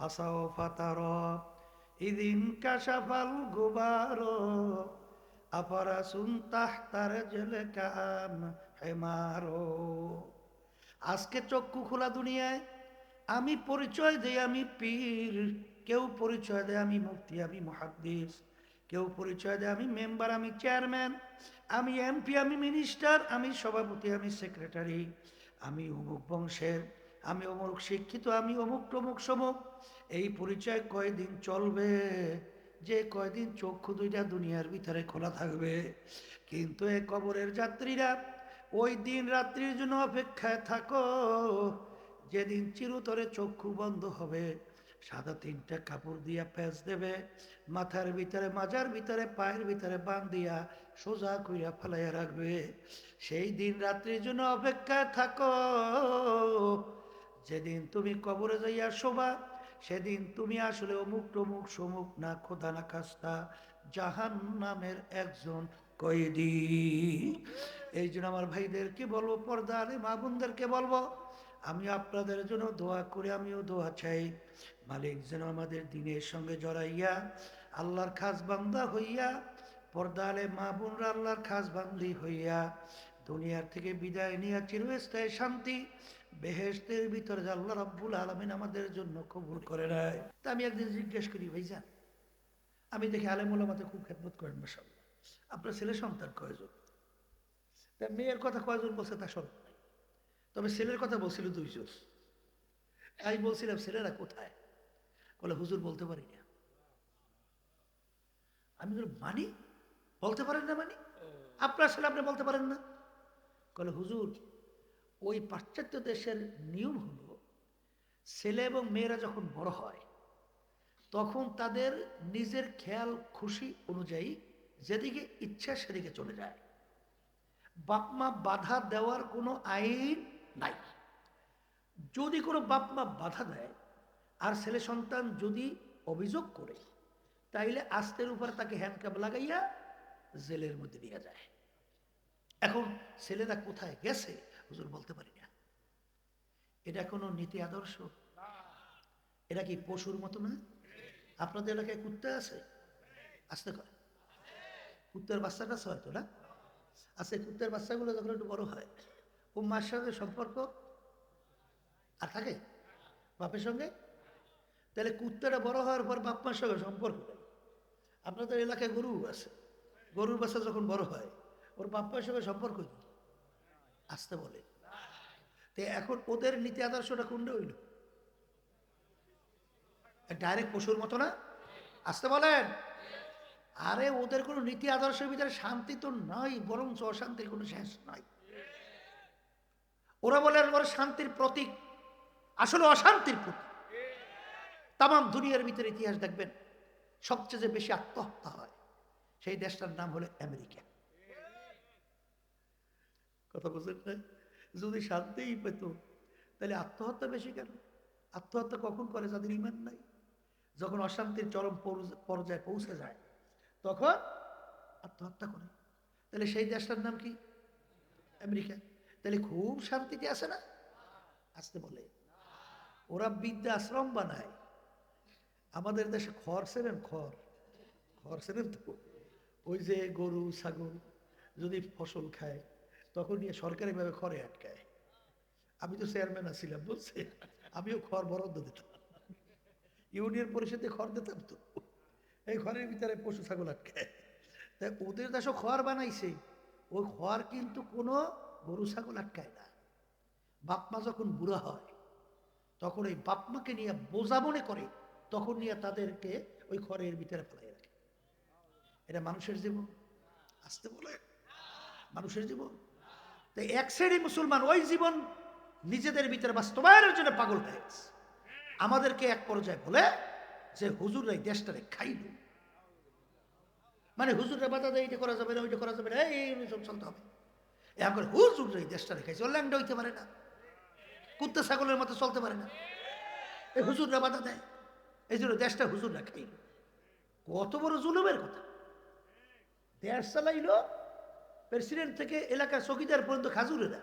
ফাসাও ফাতার ইদিন কাশাফাল গুবার আপারা সুনতাহ তার জেলে কাম হেমারো। আজকে চক্ষু খোলা দুনিয়ায়, আমি পরিচয় দেই আমি পীর, কেউ পরিচয় দেয় আমি মুফতি, আমি মহাদ্দিস, কেউ পরিচয় দেয় আমি মেম্বার, আমি চেয়ারম্যান, আমি এমপি, আমি মিনিস্টার, আমি সভাপতি, আমি সেক্রেটারি, আমি অমুক বংশের আমি অমুক শিক্ষিত, আমি অমুক টমুক সমুক। এই পরিচয় কয়দিন চলবে? যে কয়দিন চক্ষু দুইটা দুনিয়ার ভিতরে খোলা থাকবে। কিন্তু এ কবরের যাত্রীরা, ওই দিন রাত্রির জন্য অপেক্ষায় থাকো। যেদিন চিরতরে চক্ষু বন্ধ হবে, সাদা তিনটা কাপড় দিয়া প্যাঁচ দেবে, মাথার ভিতরে, মাজার ভিতরে, পায়ের ভিতরে বান দিয়া সোজা কইরা ফেলাইয়া রাখবে। সেই দিন রাত্রির জন্য অপেক্ষায় থাকো। যেদিন তুমি কবরে যাইয়া শোবা, সেদিন তুমি আসলে অমুক টমুক সমুক না খোদা না খাস্তা জাহান নামের একজন কয়েদি। এই জন্য আমার ভাইদেরকে বলব, পর্দা আলে মা বোনদেরকে বলব, আমি আপনাদের জন্য দোয়া করে, আমিও দোয়া চাই। মালিক যেন আমাদের দিনের সঙ্গে জড়াইয়া, আল্লাহর খাস বান্দা হইয়া, পর্দা আলে মা বোনরা আল্লাহর খাস বান্দি হইয়া, দুনিয়ার থেকে বিদায় নিয়ে চিরস্থায়ী শান্তি বেহেস্তের ভিতরে যে আল্লাহ রব্বুল আলমিন আমাদের জন্য কবুল করে নেয় তা আমি একদিন জিজ্ঞেস করি, ভাইজান, আমি দেখি আলেমুল আমাদের খুব খেদমত করেন সব আপনার ছেলে সন্তান কয়জন? তা মেয়ের কথা কয়জন বলছে তা নাই তবে ছেলের কথা বলছিল দুইজন। আমি বলছিলাম, ছেলেরা কোথায়? বলে, হুজুর বলতে পারি না। আমি মানি? বলতে পারেন না মানি? আপনার ছেলে আপনি বলতে পারেন না? বলে, হুজুর ওই পাশ্চাত্য দেশের নিয়ম হলো, ছেলে এবং মেয়েরা যখন বড় হয়, তখন তাদের নিজের খেয়াল, খুশি অনুযায়ী যেদিকে ইচ্ছা সেদিকে চলে যায়। বাপমা বাধা দেওয়ার কোনো আইন নাই। যদি কোনো বাপমা বাধা দেয়, আর ছেলে সন্তান যদি অভিযোগ করে, তাইলে আস্তের উপর তাকে হ্যান্ডকাপ লাগাইয়া জেলের মধ্যে নিয়ে যায়। এখন ছেলেরা কোথায় গেছে? হুজুর বলতে পারি না। এটা কোনো নীতি আদর্শ? এটা কি পশুর মতো না? আপনাদের এলাকায় কুত্তা আছে? আসতে করে কুত্তার বাচ্চাটা হয়তো, না? আচ্ছা কুত্তার বাচ্চাগুলো যখন একটু বড় হয় ও মার সঙ্গে সম্পর্ক আর থাকে? বাপের সঙ্গে? তাহলে কুত্তাটা বড় হওয়ার পর বাপ মার সঙ্গে সম্পর্ক নেই। আপনাদের এলাকায় গরু আছে। গরুর বাচ্চা যখন বড় হয়, ওর বাপ মার সঙ্গে সম্পর্ক কি আসতে বলে। তো এখন ওদের নীতি আদর্শটা কোনটা হইল? ডাইরেক্ট পশুর মতো না? আসতে বলেন? আরে ওদের কোনো নীতি আদর্শের ভিতরে শান্তি তো নাই বরং অশান্তির কোনো শেষ নাই। ওরা বলে শান্তির প্রতীক, আসলে অশান্তির প্রতীক। তাম দুনিয়ার ভিতরে ইতিহাস দেখবেন, সবচেয়ে বেশি আত্মহত্যা হয়, সেই দেশটার নাম হলো আমেরিকা। কথা বুঝলেন না? যদি শান্তিই পেত, তাহলে আত্মহত্যা বেশি কেন? আত্মহত্যা কখন করে যাদের ইমান নাই? যখন অশান্তির চরম পর্যায়ে পৌঁছে যায়, তখন আত্মহত্যা করে। তাহলে সেই দেশটার নাম কি? আমেরিকা। তাহলে খুব শান্তিতে আছে না? আসতে বলে, ওরা বিদ্যা আশ্রম বানায়। আমাদের দেশে খড় সেরেন, খড়। খড় সেরেন তো। ওই যে গরু, ছাগল যদি ফসল খায় তখন নিয়ে সরকারিভাবে খড়ে আটকায়। আমি তো চেয়ারম্যান আছিলাম বলছে আমিও খড় বরাদ্দ দিতাম। ইউনিয়ন পরিষদে খড় দিতাম তো। এই ঘরের ভিতরে পশু ছাগল আটকায়। তাই ওদের দেশও খড় বানাইছে। ওই খড় কিন্তু কোনো গরু ছাগল আটকায় না। বাপমা যখন বুড়া হয়, তখন ওই বাপমাকে নিয়ে বোঝা মনে করে, তখন নিয়ে তাদেরকে ওই খড়ের ভিতরে ফেলাই রাখে। এটা মানুষের জীবন। আসতে বলে মানুষের জীবন। তাই এক শ্রেণি মুসলমান ওই জীবন নিজেদের ভিতরে বাস্তবায়নের জন্য পাগল হয়ে গেছে। আমাদেরকে এক পর্যায়ে বলে যে হুজুর এই দেশটারে খাইল। মানে হুজুরে বাধা দেয়, এটা করা যাবে না, ওইটা করা যাবে না, এই সব চলতে হবে। এখন হুজুর এই দেশটা রেখেছে ও ল্যাংডা হইতে পারে না। কুত্তা ছাগলের মতো চলতে পারে না। এই হুজুররা বাধা দেয়। এই জন্য দেশটা হুজুররা খাইল। কত বড় জুলুমের কথা। দেশ চালাইলো প্রেসিডেন্ট থেকে এলাকার চকিদার পর্যন্ত খাজুরেরা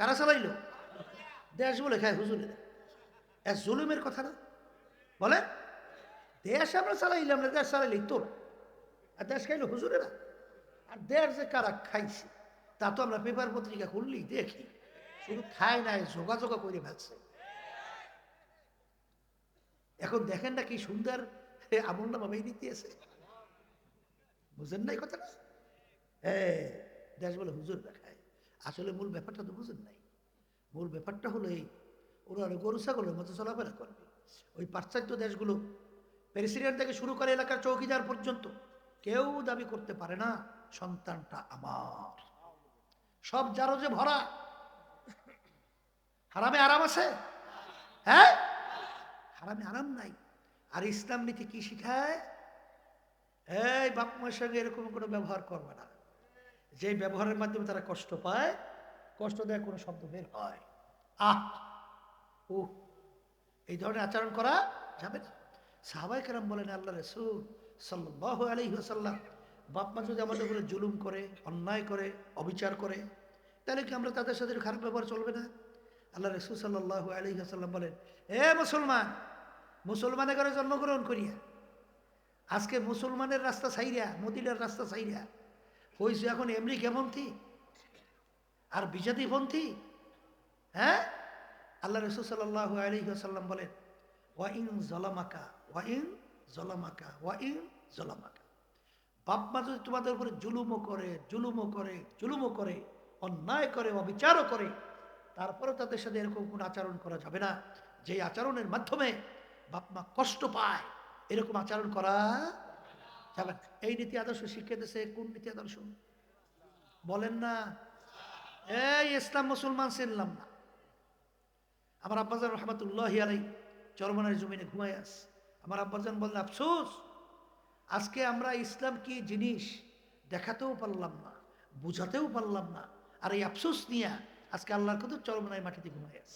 কারা চালাইলো দেশ বলে খায় হুজুরেরা এক জুলুমের কথা না? বলে, দেশ আমরা চালাইলাম না, দেশ চালাইলি তোর। আর দেশ খাইলো হুজুরেরা। আর দেশ যে কারা খাইছে, তা তো আমরা পেপার পত্রিকা খুললি দেখি। শুধু খায় নাই যোগাযোগ করে ফেলছে। এখন দেখেন না কি সুন্দর আমল নামা বেরিয়ে আছে। বুঝেন নাই কথাটা? হ্যাঁ দেশ বলে হুজুর দেখায়। আসলে মূল ব্যাপারটা তো বুঝেন নাই। মূল ব্যাপারটা হলো এই, ওরা গরু ছাগলের মতো চলাফেরা করবে ওই পাশ্চাত্য দেশগুলো প্রেসিডেন্ট থেকে শুরু করে এলাকার চৌকিদার পর্যন্ত কেউ দাবি করতে পারে না, সন্তানটা আমার। সব যারো যে ভরা। হারামে আরাম আছে? হ্যাঁ? হারামে আরাম নাই। আর ইসলাম নীতি কি শিখায়? এই বাপ মায়ের সঙ্গে এরকম কোনো ব্যবহার করবে না। যে ব্যবহারের মাধ্যমে তারা কষ্ট পায়, কষ্ট দেয় কোনো শব্দ বের হয়। আহ! ও এই ধরনের আচরণ করা যাবে না। সাহাবাই কেরাম বলেন আল্লাহ রসুল সাল্লাহ আলহিহাসাল্লাম বাপ মা যদি আমাদের উপরে জুলুম করে, অন্যায় করে, অবিচার করে, তাহলে কি আমরা তাদের সাথে খারাপ ব্যবহার চলবে না? আল্লাহ রসুল সাল্লাহ আলহিহাসাল্লাম বলেন, এ মুসলমান, মুসলমানের ঘরে জন্মগ্রহণ করিয়া, আজকে মুসলমানের রাস্তা সাইরা মদিনার রাস্তা সাইরা হয়েছে এখন আমেরিকাপন্থী আর বিজাতিপন্থী হ্যাঁ? আল্লাহ রসুল সাল্লাহ আলহিহাসাল্লাম বলেন, ওয়াইন জলামাকা ওয়াইন জলামাকা ওয়াইন জলামাকা। বাপ মা যদি তোমাদের উপরে জুলুমও করে জুলুমও করে জুলুমও করে, অন্যায় করে, অবিচারও করে তারপরে তাদের সাথে এরকম কোনো আচরণ করা যাবে না। যে আচরণের মাধ্যমে বাপ মা কষ্ট পায়, এরকম আচরণ করা এই নীতি আদর্শ শিক্ষা দিয়েছে, কোন নীতি আদর্শ? বলেন না, এই ইসলাম মুসলমান চিনলাম না। আমার আব্বাজান রহমতুল্লাহ আলাই চরমনের জমিনে ঘুমাই আস আমার আব্বাজান বললেন, আফসোস, আজকে আমরা ইসলাম কি জিনিস দেখাতেও পারলাম না, বুঝাতেও পারলাম না, আর এই আফসোস নিয়ে আজকে আল্লাহর কত চরমনায় মাটিতে ঘুমাই আস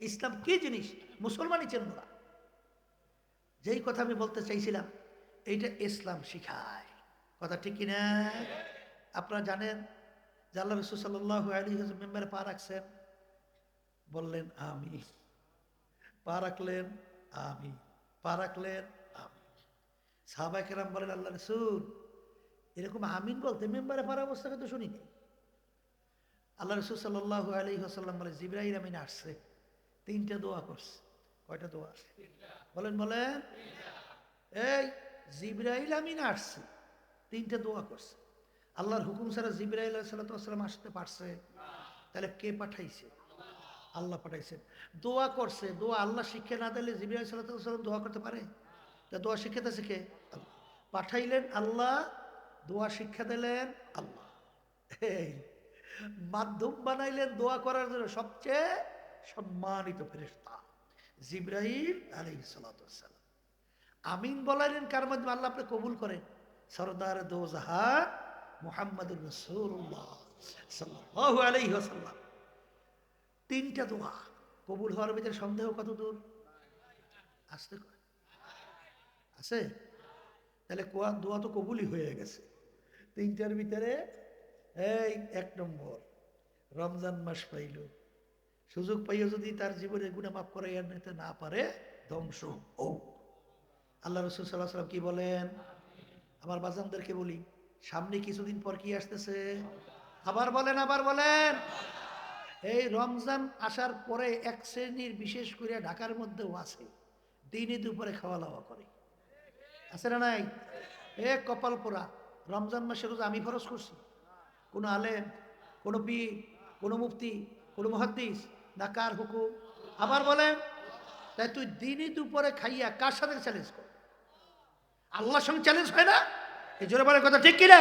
ইসলাম কি জিনিস? মুসলমানই চেন যেই কথা আমি বলতে চাইছিলাম এইটা ইসলাম শিখায়। কথা ঠিক কিনা? আপনারা জানেন যে আল্লাহ রসুল সাল্লাহ আলী মেম্বারে পা রাখছেন। বললেন আমি। পা রাখলেন আমি। পা রাখলেন আমি। সাহাবাই কেরাম বলেন আল্লাহ রসুল এরকম আমিন বলতে মেম্বারে পার অবস্থা কিন্তু শুনিনি। আল্লাহ রসুল সাল্লাহ আলী হাসাল্লাম বলে জিব্রাহিম আমিন আসছে। তিনটা দোয়া করছে। কয়টা দোয়া বলেন বলেন। এই জিব্রাহিল আমিন আসছে। তিনটা দোয়া করছে। আল্লাহর হুকুম ছাড়া জিব্রাহিল সাল্লাম আসতে পারছে? তাহলে কে পাঠাইছে? আল্লাহ পাঠাইছেন দোয়া করছে, দোয়া আল্লাহ শিক্ষা না দিলে জিবিআই সাল্লাম দোয়া করতে পারে? তা দোয়া শিক্ষাতে শিখে আল্লাহ। পাঠাইলেন আল্লাহ, দোয়া শিক্ষা দিলেন আল্লাহ। এই মাধ্যম বানাইলেন দোয়া করার জন্য সবচেয়ে সম্মানিত ফেরেস্তা জিব্রাহিম আলী সালাম। আমিন বলাইলেন, কার মাধ্যমে? আল্লাহ আপনি কবুল করেন। সরদার আলাইহি ওয়াসাল্লাম। তিনটা দোয়া। কবুল হওয়ার ভিতরে সন্দেহ কত দূর? আসতে আছে? তাহলে কোয়া দোয়া তো কবুলই হয়ে গেছে। তিনটার ভিতরে, এই এক নম্বর, রমজান মাস পাইল। সুযোগ পাইও যদি তার জীবনে গুণে মাফ করে নিতে না পারে, ধ্বংস ও আল্লাহ রসুল সাল্লাহ সাল্লাম কি বলেন? আমার বাজানদেরকে বলি, সামনে কিছুদিন পর কি আসতেছে? আবার বলেন আবার বলেন। এই রমজান আসার পরে এক শ্রেণির বিশেষ করে ঢাকার মধ্যেও আছে, দিনে দুপুরে খাওয়া দাওয়া করে। আছে না নাই? এ কপাল পোড়া, রমজান মাসে রোজ আমি ফরজ করছি। কোনো আলেম, কোনো পীর, কোনো মুফতি, কোনো মহাদ্দিস, না কার হুকুম? আবার বলেন, তাই তুই দিনে দুপুরে খাইয়া কার সাথে চ্যালেঞ্জ কর? আল্লাহর সঙ্গে চ্যালেঞ্জ হয় না? এই জোরে বলে কথা ঠিক কিনা?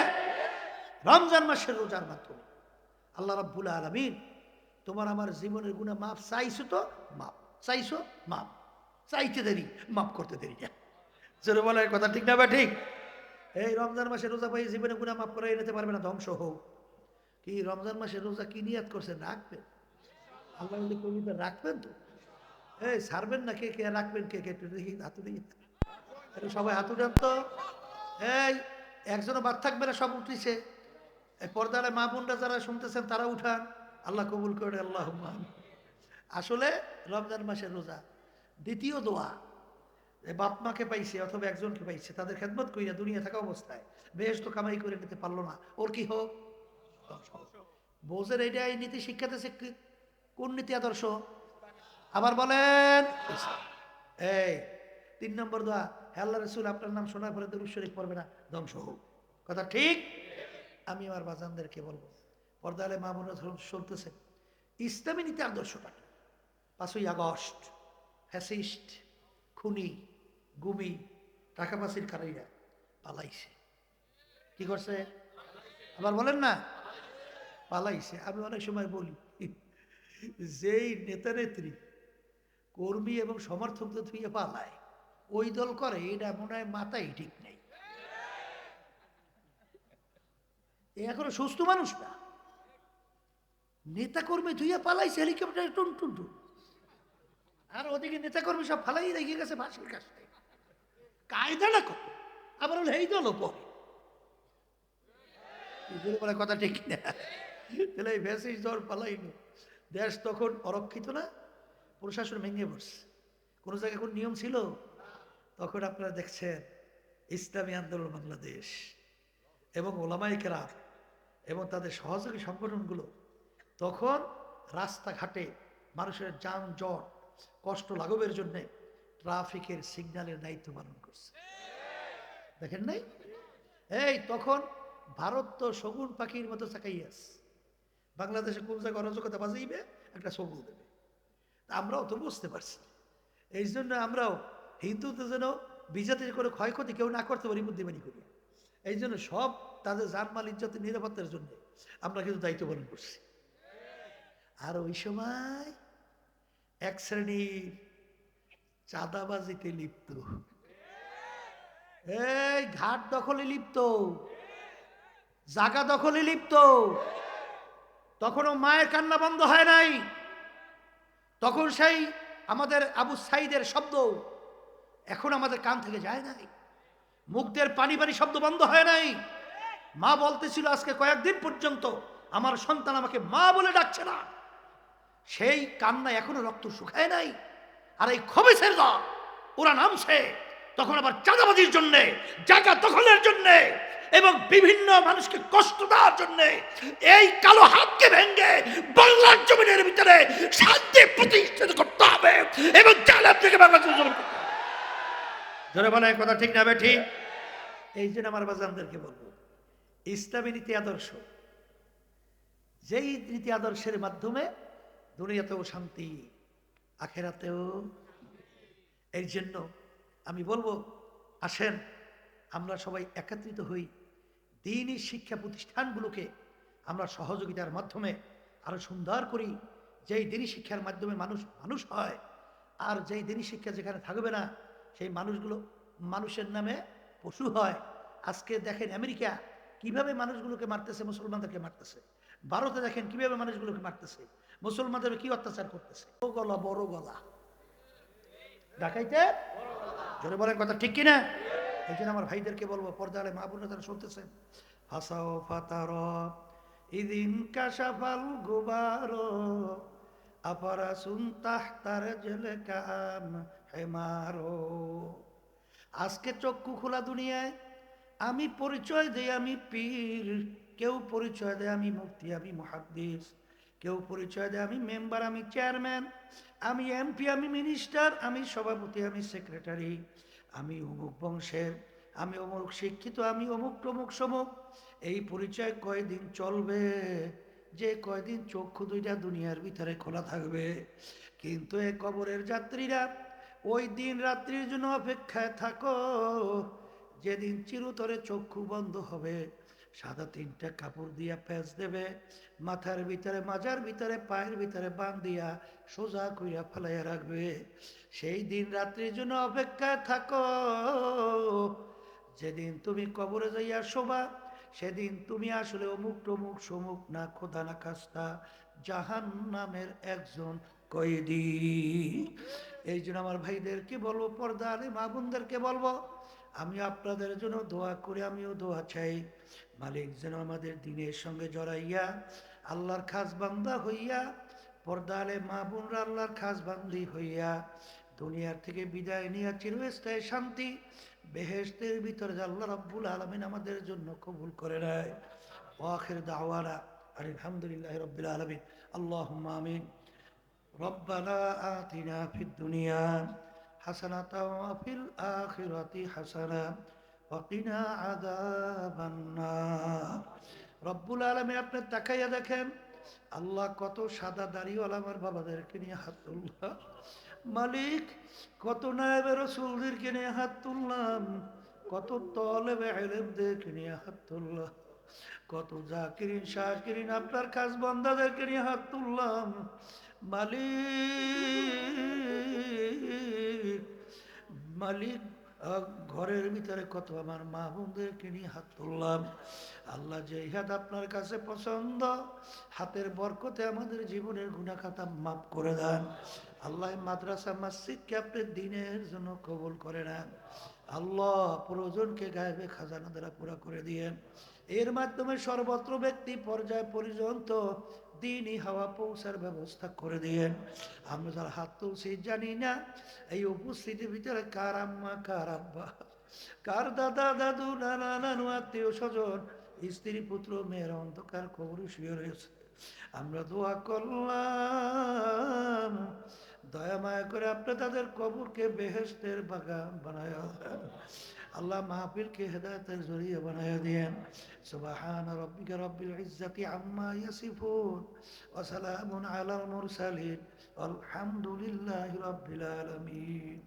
রমজান মাসের রোজার মাধ্যমে। আল্লাহ রাব্বুল আলমিন, তোমার আমার জীবনের গুণা মাপ চাইছো তো? মাপ চাইছো? মাপ চাইতে দেরি মাপ করতে দেরি না। জোরে বলে কথা ঠিক না বা ঠিক? এই রমজান মাসে রোজা পাই জীবনে গুণা মাফ করে নিতে পারবে না, ধ্বংস হোক। কি রমজান মাসে রোজা কি নিয়াত করছেন রাখবেন? আল্লাহ কবিতা রাখবেন তো? এই ছাড়বেন না কে কে, রাখবেন কে কে, একটু দেখি, হাতু দেখি। সবাই হাতু দেন তো। এই, একজনও বাদ থাকবে না, সব উঠেছে। পর্দারে মা বোনরা যারা শুনতেছেন, তারা উঠান। আল্লাহ কবুল করে আল্লাহ আসলে রমজান মাসের রোজা, দ্বিতীয় দোয়া বাপ মাকে পাইছে অথবা একজনকে পাইছে, তাদের খেদমত কইরা দুনিয়া থাকা অবস্থায় বেশ তো কামাই করে নিতে পারল না। ওর কি হোক? বোঝের এইটা এই নীতি শিক্ষাতে কোন নীতি আদর্শ? আবার বলেন, এই তিন নম্বর দোয়া আল্লাহ রসুল, আপনার নাম শোনার পরে দরুদ শরীফ পড়বে না, ধ্বংস হোক। কথা ঠিক? আমি আমার বাজানদেরকে বলব পর্দালে মামুন শুনতেছে ইসলামী নীতি আদর্শটা? পাঁচই আগস্ট, ফ্যাসিস্ট, খুনি, গুমি টাকা পাসির কারাইরা পালাইছে। কি করছে? আবার বলেন না? পালাইছে। আমি অনেক সময় বলি, যেই নেতা নেত্রী কর্মী এবং সমর্থকদের ধুয়ে পালায় ওই দল করে, এটা মনে হয় মাথায় ঠিক নেই। এখনও সুস্থ মানুষ না। নেতাকর্মী ধুইয়া পালাইছে, হেলিকপ্টারে টুন টুন টুন। আর ওদিকে নেতাকর্মী সব ফালাই রেখে গেছে বাসের কাছে। কায়দাটা কত আবার হলো এই দলও পরে। বলে কথা ঠিক না। তাহলে এই ভ্যাসিস দর পালাইনি দেশ তখন অরক্ষিত না, প্রশাসন ভেঙে পড়ছে। কোনো জায়গায় কোন নিয়ম ছিল? তখন আপনারা দেখছেন ইসলামী আন্দোলন বাংলাদেশ এবং ওলামাই কেরাম এবং তাদের সহযোগী সংগঠনগুলো তখন রাস্তাঘাটে মানুষের যানজট, কষ্ট লাঘবের জন্যে ট্রাফিকের সিগন্যালের দায়িত্ব পালন করছে। দেখেন নাই? এই তখন ভারত তো শগুন পাখির মতো চাকাইয়াস বাংলাদেশে কোন জায়গায় অরাজকতা বাজাইবে? একটা সবুজ দেবে। আমরাও তো বুঝতে পারছি। এই জন্য আমরাও হিন্দুদের যেন বিজাতি করে ক্ষয়ক্ষতি কেউ না করতে পারি বুদ্ধিমানি করি এই জন্য সব তাদের জানমাল, ইজ্জতের, নিরাপত্তার জন্য আমরা কিন্তু দায়িত্ব পালন করছি। আর ওই সময় এক শ্রেণির চাঁদাবাজিতে লিপ্ত। এই ঘাট দখলে লিপ্ত। জাগা দখলে লিপ্ত। তখনও মায়ের কান্না বন্ধ হয় নাই। তখন সেই আমাদের আবু সাইদের শব্দ এখন আমাদের কান থেকে যায় নাই। মুখদের পানি পানি শব্দ বন্ধ হয় নাই। মা বলতেছিল, আজকে কয়েকদিন পর্যন্ত আমার সন্তান আমাকে মা বলে ডাকছে না। সেই কান্না এখনও রক্ত শুকায় নাই। আর এই খবিসের দল, ওরা নামছে। তখন আবার চাঁদাবাজির জন্যে জায়গা দখলের জন্যে এবং বিভিন্ন মানুষকে কষ্ট দেওয়ার জন্য এই কালো হাতকে ভেঙে বাংলার জমিনের ভিতরে শান্তি প্রতিষ্ঠিত করতে হবে এবং জালেম থেকে বাংলাদেশ জোরে বলে কথা ঠিক না ঠিক এই জন্য আমার বাজানদেরকে বলব, ইসলামী নীতি আদর্শ, যেই নীতি আদর্শের মাধ্যমে দুনিয়াতেও শান্তি, আখেরাতেও। এর জন্য আমি বলব, আসেন, আমরা সবাই একত্রিত হই, দিনই শিক্ষা প্রতিষ্ঠানগুলোকে আমরা সহযোগিতার মাধ্যমে আরও সুন্দর করি। যেই দিনই শিক্ষার মাধ্যমে মানুষ মানুষ হয়, আর যেই দিনই শিক্ষা যেখানে থাকবে না সেই মানুষগুলো মানুষের নামে পশু হয়। আজকে দেখেন আমেরিকা কীভাবে মানুষগুলোকে মারতেছে, মুসলমানদেরকে মারতেছে। ভারতে দেখেন কীভাবে মানুষগুলোকে মারতেছে, মুসলমানদের কি অত্যাচার করতেছে। বড় গলা বড় গলা। ডাকাইতে? জোরে বলেন কথা ঠিক কিনা? এই জন্য আমার ভাইদেরকে বলব পর্দালে মা বোন তারা শুনতেছেন হাসাও ফাতার, ইদিন কাশাফাল আপারা জেলে কাম হেমারো আজকে চক্ষু খোলা দুনিয়ায়, আমি পরিচয় দেই, আমি পীর। কেউ পরিচয় দেয়, আমি মুফতি, আমি মহাদ্দিস। কেউ পরিচয় দেয়, আমি মেম্বার, আমি চেয়ারম্যান। আমি এমপি, আমি মিনিস্টার, আমি সভাপতি, আমি সেক্রেটারি। আমি অমুক বংশের, আমি অমুক শিক্ষিত, আমি অমুক টমুক সমুক। এই পরিচয় কয়দিন চলবে? যে কয়দিন চক্ষু দুইটা দুনিয়ার ভিতরে খোলা থাকবে। কিন্তু এ কবরের যাত্রীরা ওই দিন রাত্রির জন্য অপেক্ষায় থাকো। যেদিন চিরতরে চক্ষু বন্ধ হবে, সাদা তিনটা কাপড় দিয়া প্যাঁচ দেবে, মাথার ভিতরে, মাজার ভিতরে, পায়ের ভিতরে বান দিয়া সোজা কইরা ফেলাইয়া রাখবে। সেই দিন রাত্রির জন্য অপেক্ষায় থাকো। যেদিন তুমি কবরে যাইয়া শোবা সেদিন তুমি আসলে অমুক টমুক সমুক না খোদা না কাস্তা জাহান নামের একজন কয়েদি। এই জন্য আমার ভাইদেরকে বলব পর্দা আলে মা বোনদেরকে বলব, আমি আপনাদের জন্য দোয়া করে, আমিও দোয়া চাই। মালিক যেন আমাদের দিনের সঙ্গে জড়াইয়া, আল্লাহর খাস বান্দা হইয়া পর্দা আলে মা বোনরা আল্লাহর খাস বান্দি হইয়া, দুনিয়ার থেকে বিদায় নিয়ে চিরস্থায়ী শান্তি বেহেশতের ভিতরে যে আল্লাহ রাব্বুল আলমিন আমাদের জন্য কবুল করে নেয় ওয়াখির দাওয়ানা আলহামদুলিল্লাহ রব্বিল আলমিন আল্লাহ আমিন ربنا آتنا في الدنيا حسنة وفي الآخرة حسنة وقنا عذاب النار রব্বুল আলমী আপনি তাকাইয়া দেখেন আল্লাহ কত সাদা দাড়িওয়ালা আমার বাবাদেরকে নিয়ে হাত তুললাম মালিক, কত নায়েবে রসুলদেরকে নিয়ে হাত তুললাম, কত তলেবে এলেমদেরকে নিয়ে হাত তুললাম, কত জাকিরিন, শাকিরিন, আপনার কাজ বন্দাদেরকে নিয়ে হাত তুললাম। মালিক মালিক ঘরের ভিতরে কত আমার মা বোনদেরকে নিয়ে হাত তুললাম। আল্লাহ যে হাত আপনার কাছে পছন্দ, হাতের বরকতে আমাদের জীবনের গুণাখাতা মাফ করে দেন। আল্লাহ মাদ্রাসা মসজিদকে আপনি দিনের জন্য কবুল করে নেন। আল্লাহ প্রয়োজনকে গায়েবে খাজানা দ্বারা পুরা করে দিয়েন। এর মাধ্যমে সর্বত্র ব্যক্তি পর্যায় পর্যন্ত দিনই হাওয়া পৌঁছার ব্যবস্থা করে দিয়েন। আমরা যারা হাত তুলছি জানি না, এই উপস্থিতির ভিতরে কার আম্মা, কার আব্বা? কার দাদা, দাদু, নানা, নানু, আত্মীয়, স্বজন? স্ত্রী, পুত্র, মেয়ের অন্ধকার খবর শুয়ে রয়েছে। আমরা দোয়া করলাম, দয়া মায়া করে আপনি তাদের কবরকে বেহেস্তের বাগান বানায় দেন। আল্লাহ মাহফিলকে হেদায়তের জরিয়ে বানায় দিয়েন সুবহান রব্বিকা রব্বিল ইজ্জাতি আম্মা ইয়াসিফুন ওয়া সালামুন আলাল মুরসালিন আলহামদুলিল্লাহি রাব্বিল আলামিন